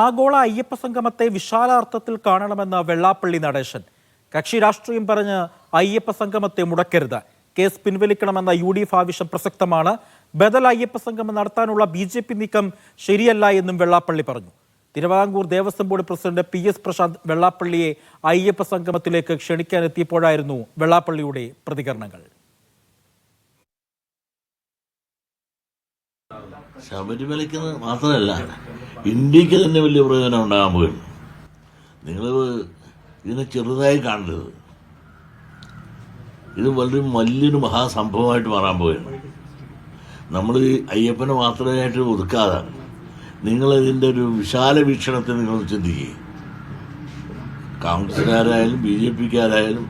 ആഗോള അയ്യപ്പ സംഗമത്തെ വിശാലാർത്ഥത്തിൽ കാണണമെന്ന വെള്ളാപ്പള്ളി നടേശൻ. കക്ഷി രാഷ്ട്രീയം പറഞ്ഞ് അയ്യപ്പ സംഗമത്തെ മുടക്കരുത്. കേസ് പിൻവലിക്കണമെന്ന യു ഡി എഫ് ആവശ്യം പ്രസക്തമാണ്. ബദൽ അയ്യപ്പ സംഗമം നടത്താനുള്ള ബി ജെ പി നീക്കം ശരിയല്ല എന്നും വെള്ളാപ്പള്ളി പറഞ്ഞു. Thiruvithamkoor Devaswom board president P S Prashanth വെള്ളാപ്പള്ളിയെ Ayyappa സംഗമത്തിലേക്ക് ക്ഷണിക്കാനെത്തിയപ്പോഴായിരുന്നു വെള്ളാപ്പള്ളിയുടെ പ്രതികരണങ്ങൾ. ശബരിമലയ്ക്ക് മാത്രമല്ല ഇന്ത്യയ്ക്ക് തന്നെ വലിയ പ്രയോജനം ഉണ്ടാകാൻ പോകും നിങ്ങൾ ഇതിനെ ചെറുതായി കാണരുത്. ഇത് വളരെ വലിയൊരു മഹാസംഭവമായിട്ട് മാറാൻ പോവുകയാണ്. നമ്മൾ ഈ അയ്യപ്പനെ മാത്രമായിട്ട് ഒതുക്കാതെ നിങ്ങളിതിന്റെ ഒരു വിശാല വീക്ഷണത്തെ നിങ്ങൾ ചിന്തിക്കുക കോൺഗ്രസ്സുകാരായാലും ബി ജെ പിക്കാരായാലും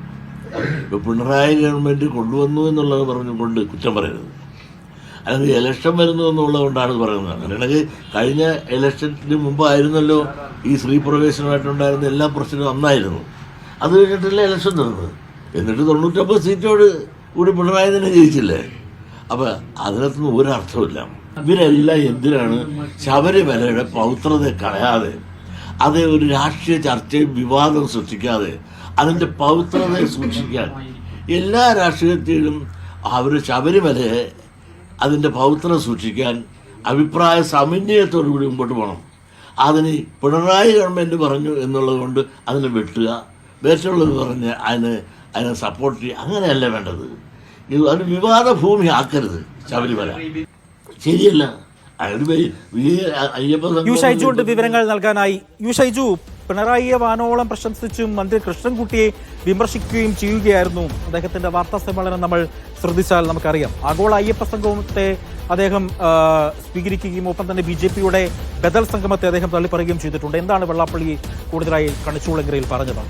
ഇപ്പോൾ പിണറായി ഗവൺമെന്റ് കൊണ്ടുവന്നു എന്നുള്ളത് പറഞ്ഞുകൊണ്ട് കുറ്റം പറയരുത്. അല്ലെങ്കിൽ ഇലക്ഷൻ വരുന്നു എന്നുള്ളതുകൊണ്ടാണ് പറയുന്നത്. അങ്ങനെയാണെങ്കിൽ കഴിഞ്ഞ ഇലക്ഷന് മുമ്പായിരുന്നല്ലോ ഈ സ്ത്രീ പ്രവേശനമായിട്ടുണ്ടായിരുന്ന എല്ലാ പ്രശ്നവും അന്നായിരുന്നു. അത് കഴിഞ്ഞിട്ടല്ലേ ഇലക്ഷൻ നടന്നത്. എന്നിട്ട് തൊണ്ണൂറ്റൊമ്പത് സീറ്റോട് കൂടി പിണറായി തന്നെ ജയിച്ചില്ലേ? അപ്പം അതിനകത്തൊന്നും ഒരർത്ഥമില്ല ഇവരെല്ലാം എന്തിനാണ് ശബരിമലയുടെ പൗത്രത കളയാതെ അത് ഒരു രാഷ്ട്രീയ ചർച്ചയും വിവാദവും സൃഷ്ടിക്കാതെ അതിന്റെ പൗത്രതയെ സൂക്ഷിക്കാൻ എല്ലാ രാഷ്ട്രീയത്തിലും അവർ ശബരിമലയെ അതിന്റെ പൗത്രത സൂക്ഷിക്കാൻ അഭിപ്രായ സമന്വയത്തോടു കൂടി മുമ്പോട്ട് പോകണം. അതിന് പിണറായി ഗവൺമെന്റ് പറഞ്ഞു എന്നുള്ളത് കൊണ്ട് അതിനെ വെട്ടുക വേറ്റുള്ളത് പറഞ്ഞ് അതിന് അതിനെ സപ്പോർട്ട് ചെയ്യുക അങ്ങനെയല്ല വേണ്ടത്. ഇത് അത് വിവാദ ഭൂമി ആക്കരുത് ശബരിമല. ശരിയല്ല. അയ്യപ്പ യു സംഘം ഷൈജു വിവരങ്ങൾ നൽകാനായി. യു ഷൈജു പിണറായിയെ വാനോളം പ്രശംസിച്ചും മന്ത്രി കൃഷ്ണൻകുട്ടിയെ വിമർശിക്കുകയും ചെയ്യുകയായിരുന്നു. അദ്ദേഹത്തിന്റെ വാർത്താ സമ്മേളനം നമ്മൾ ശ്രദ്ധിച്ചാൽ നമുക്കറിയാം. ആഗോള അയ്യപ്പ സംഗമത്തെ അദ്ദേഹം സ്വീകരിക്കുകയും ഒപ്പം തന്നെ ബി ജെ പിയുടെ ബദൽ സംഗമത്തെ അദ്ദേഹം തള്ളിപ്പറയുകയും ചെയ്തിട്ടുണ്ട്. എന്താണ് വെള്ളാപ്പള്ളി കൂടുതലായി കണിച്ചൂളങ്കരയിൽ പറഞ്ഞത്?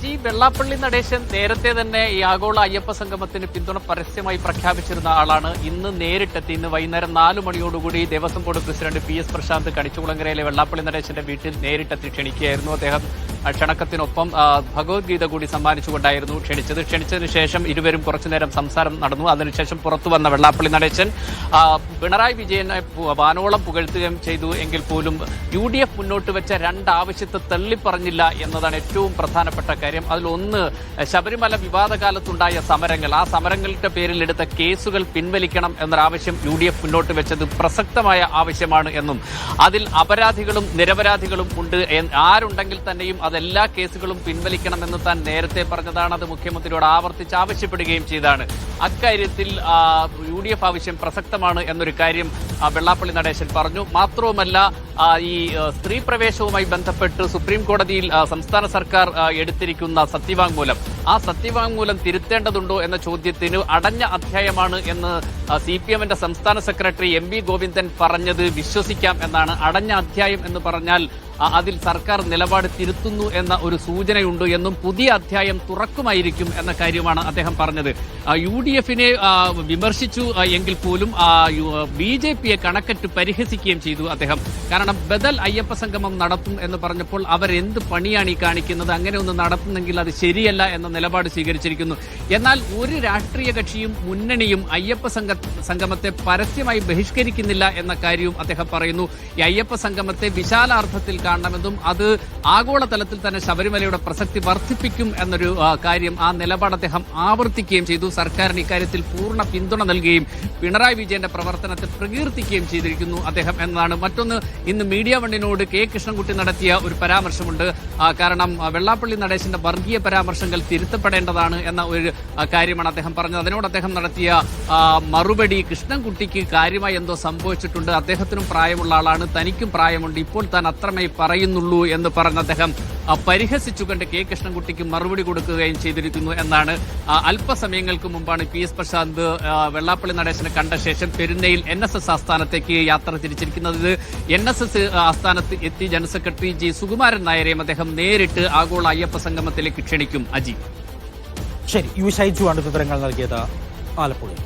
അജി വെള്ളാപ്പള്ളി നടേശൻ നേരത്തെ തന്നെ ഈ ആഗോള അയ്യപ്പ സംഗമത്തിന് പിന്തുണ പരസ്യമായി പ്രഖ്യാപിച്ചിരുന്ന ആളാണ്. ഇന്ന് നേരിട്ടെത്തി. ഇന്ന് വൈകുന്നേരം നാലു മണിയോടുകൂടി Devaswom board president P S Prashanth കണിച്ചുകുളങ്ങരയിലെ Vellappally നടേശന്റെ വീട്ടിൽ നേരിട്ടെത്തി ക്ഷണിക്കുകയായിരുന്നു അദ്ദേഹം. ക്ഷണക്കത്തിനൊപ്പം ഭഗവത്ഗീത കൂടി സമ്മാനിച്ചുകൊണ്ടായിരുന്നു ക്ഷണിച്ചത്. ക്ഷണിച്ചതിന് ശേഷം ഇരുവരും കുറച്ചുനേരം സംസാരം നടന്നു. അതിനുശേഷം പുറത്തു വന്ന വെള്ളാപ്പള്ളി നടേശൻ പിണറായി വിജയനെ വാനോളം പുകഴ്ത്തുകയും ചെയ്തു. എങ്കിൽ പോലും യു മുന്നോട്ട് വെച്ച രണ്ട് ആവശ്യത്തെ തള്ളിപ്പറഞ്ഞില്ല എന്നതാണ് ഏറ്റവും പ്രധാനപ്പെട്ട കാര്യം. അതിലൊന്ന് ശബരിമല വിവാദ കാലത്തുണ്ടായ സമരങ്ങൾ. ആ സമരങ്ങളുടെ പേരിൽ എടുത്ത കേസുകൾ പിൻവലിക്കണം എന്നൊരാവശ്യം യു ഡി എഫ് മുന്നോട്ട് വെച്ചത് പ്രസക്തമായ ആവശ്യമാണ് എന്നും. അതിൽ അപരാധികളും നിരപരാധികളും ഉണ്ട് ആരുണ്ടെങ്കിൽ തന്നെയും അതെല്ലാ കേസുകളും പിൻവലിക്കണമെന്ന് താൻ നേരത്തെ പറഞ്ഞതാണ്. അത് മുഖ്യമന്ത്രിയോട് ആവർത്തിച്ച് ആവശ്യപ്പെടുകയും ചെയ്താണ്. അക്കാര്യത്തിൽ യു ഡി എഫ് ആവശ്യം പ്രസക്തമാണ് എന്നൊരു കാര്യം വെള്ളാപ്പള്ളി നടേശൻ പറഞ്ഞു. മാത്രവുമല്ല ഈ സ്ത്രീ പ്രവേശവുമായി ബന്ധപ്പെട്ട് സുപ്രീം കോടതിയിൽ സംസ്ഥാന സർക്കാർ എടുത്തിരിക്കുന്ന സത്യവാങ്മൂലം. ആ സത്യവാങ്മൂലം തിരുത്തേണ്ടതുണ്ടോ എന്ന ചോദ്യത്തിന് അടഞ്ഞ അധ്യായമാണ് എന്ന് സി പി എമ്മിന്റെ സംസ്ഥാന സെക്രട്ടറി എം വി ഗോവിന്ദൻ പറഞ്ഞത് വിശ്വസിക്കാം എന്നാണ്. അടഞ്ഞ അധ്യായം എന്ന് പറഞ്ഞാൽ അതിൽ സർക്കാർ നിലപാട് തിരുത്തുന്നു എന്ന ഒരു സൂചനയുണ്ട് എന്നും പുതിയ അധ്യായം തുറക്കുമായിരിക്കും എന്ന കാര്യമാണ് അദ്ദേഹം പറഞ്ഞത്. യു ഡി എഫിനെ വിമർശിച്ചു എങ്കിൽ പോലും ബി ജെ പിയെ കണക്കറ്റ് പരിഹസിക്കുകയും ചെയ്തു അദ്ദേഹം. കാരണം ബദൽ അയ്യപ്പ സംഗമം നടത്തും എന്ന് പറഞ്ഞപ്പോൾ അവരെന്ത് പണിയാണ് ഈ കാണിക്കുന്നത്? അങ്ങനെ ഒന്ന് നടത്തുന്നെങ്കിൽ അത് ശരിയല്ല എന്ന നിലപാട് സ്വീകരിച്ചിരിക്കുന്നു. എന്നാൽ ഒരു രാഷ്ട്രീയ കക്ഷിയും മുന്നണിയും അയ്യപ്പ സംഘ സംഗമത്തെ പരസ്യമായി ബഹിഷ്കരിക്കുന്നില്ല എന്ന കാര്യവും അദ്ദേഹം പറയുന്നു. ഈ അയ്യപ്പ സംഗമത്തെ വിശാലാർത്ഥത്തിൽ കാണണമെന്നും അത് ആഗോളതലത്തിൽ തന്നെ ശബരിമലയുടെ പ്രസക്തി വർദ്ധിപ്പിക്കും എന്നൊരു കാര്യം ആ നിലപാട് അദ്ദേഹം ആവർത്തിക്കുകയും ചെയ്തു. സർക്കാരിന് ഇക്കാര്യത്തിൽ പൂർണ പിന്തുണ നൽകുകയും പിണറായി വിജയന്റെ പ്രവർത്തനത്തെ പ്രകീർത്തിക്കുകയും ചെയ്തിരിക്കുന്നു അദ്ദേഹം എന്നതാണ് മറ്റൊന്ന് ഇന്ന് മീഡിയ വണ്ണിനോട് കെ കൃഷ്ണൻകുട്ടി നടത്തിയ ഒരു പരാമർശമുണ്ട്. കാരണം വെള്ളാപ്പള്ളി നടേശന്റെ വർഗീയ പരാമർശങ്ങൾ തിരുത്തപ്പെടേണ്ടതാണ് എന്ന ഒരു കാര്യമാണ് അദ്ദേഹം പറഞ്ഞത്. അതിനോട് അദ്ദേഹം നടത്തിയ മറുപടി കൃഷ്ണൻകുട്ടിക്ക് കാര്യമായി എന്തോ സംഭവിച്ചിട്ടുണ്ട്. അദ്ദേഹത്തിനും പ്രായമുള്ള ആളാണ് തനിക്കും പ്രായമുണ്ട്. ഇപ്പോൾ താൻ അത്രമേ പറയുന്നുള്ളൂ എന്ന് പറഞ്ഞ അദ്ദേഹം പരിഹസിച്ചുകൊണ്ട് കെ കൃഷ്ണൻകുട്ടിക്ക് മറുപടി കൊടുക്കുകയും ചെയ്തിരിക്കുന്നു എന്നാണ് അല്പസമയങ്ങൾക്ക് മുമ്പാണ് പി എസ് പ്രശാന്ത് വെള്ളാപ്പള്ളി നടേശനെ കണ്ട ശേഷം പെരുന്നയിൽ എൻ എസ് എസ് ആസ്ഥാനത്തേക്ക് യാത്ര തിരിച്ചിരിക്കുന്നത്. എൻ എസ് എസ് ആസ്ഥാനത്ത് എത്തി ജനറൽ സെക്രട്ടറി ജി സുകുമാരൻ നായരെയും അദ്ദേഹം നേരിട്ട് ആഗോള അയ്യപ്പ സംഗമത്തിലേക്ക് ക്ഷണിക്കും. അജി. ശരി യു ഷൈജു ആണ് വിവരങ്ങൾ നൽകിയത് ആലപ്പുഴയിൽ.